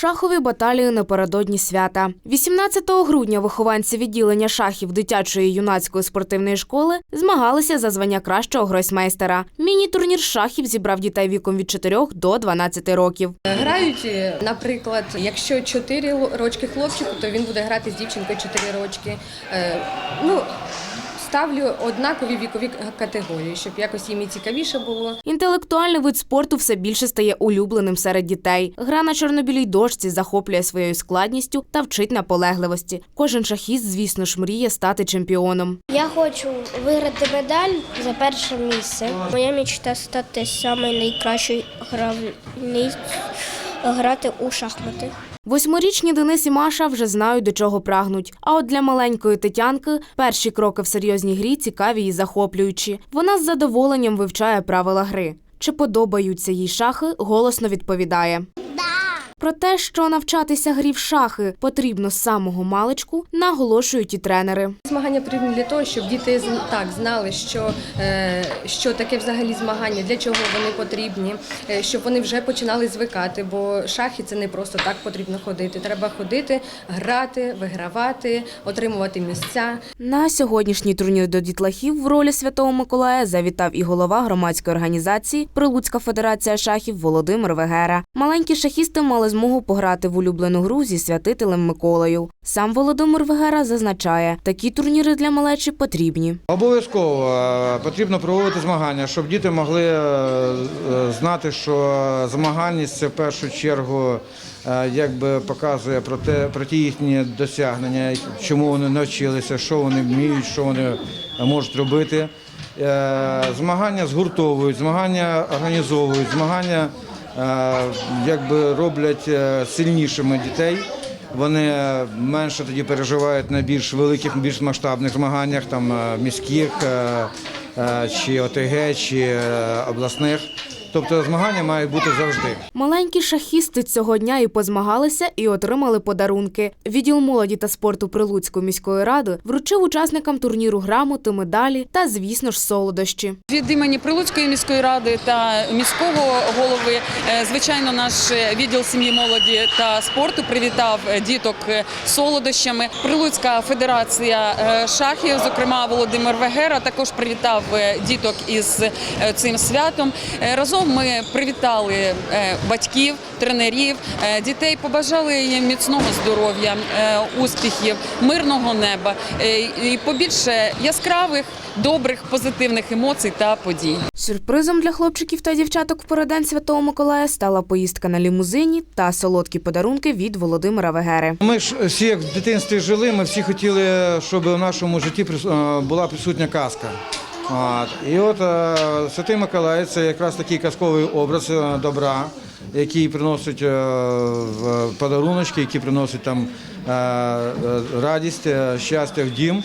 Шахові баталії напередодні свята. 18 грудня вихованці відділення шахів дитячої юнацької спортивної школи змагалися за звання кращого гройсмейстера. Міні-турнір шахів зібрав дітей віком від 4 до 12 років. Грають, наприклад, якщо 4 рочки хлопчику, то він буде грати з дівчинкою 4 рочки. Е, Ну, ставлю однакові вікові категорії, щоб якось їм і цікавіше було. Інтелектуальний вид спорту все більше стає улюбленим серед дітей. Гра на чорнобілій дошці захоплює своєю складністю та вчить наполегливості. Кожен шахіст, звісно ж, мріє стати чемпіоном. Я хочу виграти медаль за перше місце. Моя мечта стати саме найкращою гравницею, грати у шахмати. Восьмирічні Денис і Маша вже знають, до чого прагнуть. А от для маленької Тетянки перші кроки в серйозній грі цікаві і захоплюючі. Вона з задоволенням вивчає правила гри. Чи подобаються їй шахи, голосно відповідає. Про те, що навчатися грі в шахи потрібно з самого маличку, наголошують і тренери. Змагання потрібні для того, щоб діти так знали, що, е, що таке взагалі змагання, для чого вони потрібні, е, щоб вони вже починали звикати, бо шахи це не просто так потрібно ходити. Треба ходити, грати, вигравати, отримувати місця. На сьогоднішній турнір до дітлахів в ролі Святого Миколая завітав і голова громадської організації Прилуцька федерація шахів Володимир Вегера. Маленькі шахісти мали змогу пограти в улюблену гру зі святителем Миколою. Сам Володимир Вегера зазначає, такі турніри для малечі потрібні. Обов'язково е, потрібно проводити змагання, щоб діти могли е, е, знати, що змагальність це в першу чергу якби показує про те, про ті їхні досягнення, чому вони навчилися, що вони вміють, що вони можуть робити. Змагання згуртовують, змагання організовують, змагання якби роблять е, сильнішими дітей. Вони менше тоді переживають на більш великих, більш масштабних змаганнях, там е, міських е, е, чи ОТГ, чи е, обласних. Тобто змагання мають бути завжди. Маленькі шахісти цього дня і позмагалися, і отримали подарунки. Відділ молоді та спорту Прилуцької міської ради вручив учасникам турніру грамоти, медалі та, звісно ж, солодощі. Від імені Прилуцької міської ради та міського голови, е, звичайно, наш відділ сім'ї, молоді та спорту привітав е, діток е, солодощами. Прилуцька федерація е, шахів, зокрема Володимир Вегера, також привітав е, діток із е, цим святом. Е, Разом ми привітали е, батьків, тренерів, е, дітей, побажали їм міцного здоров'я, е, успіхів, мирного неба і побільше яскравих, добрих, позитивних емоцій та подій. Сюрпризом для хлопчиків та дівчаток в переддень Святого Миколая стала поїздка на лімузині та солодкі подарунки від Володимира Вегери. Ми ж всі як в дитинстві жили, ми всі хотіли, щоб в нашому житті прис- була присутня казка. От. І от е, Святий Миколай це якраз такий казковий образ е, добра, який приносить е, в- подаруночки, які приносить там радість, щастя в дім.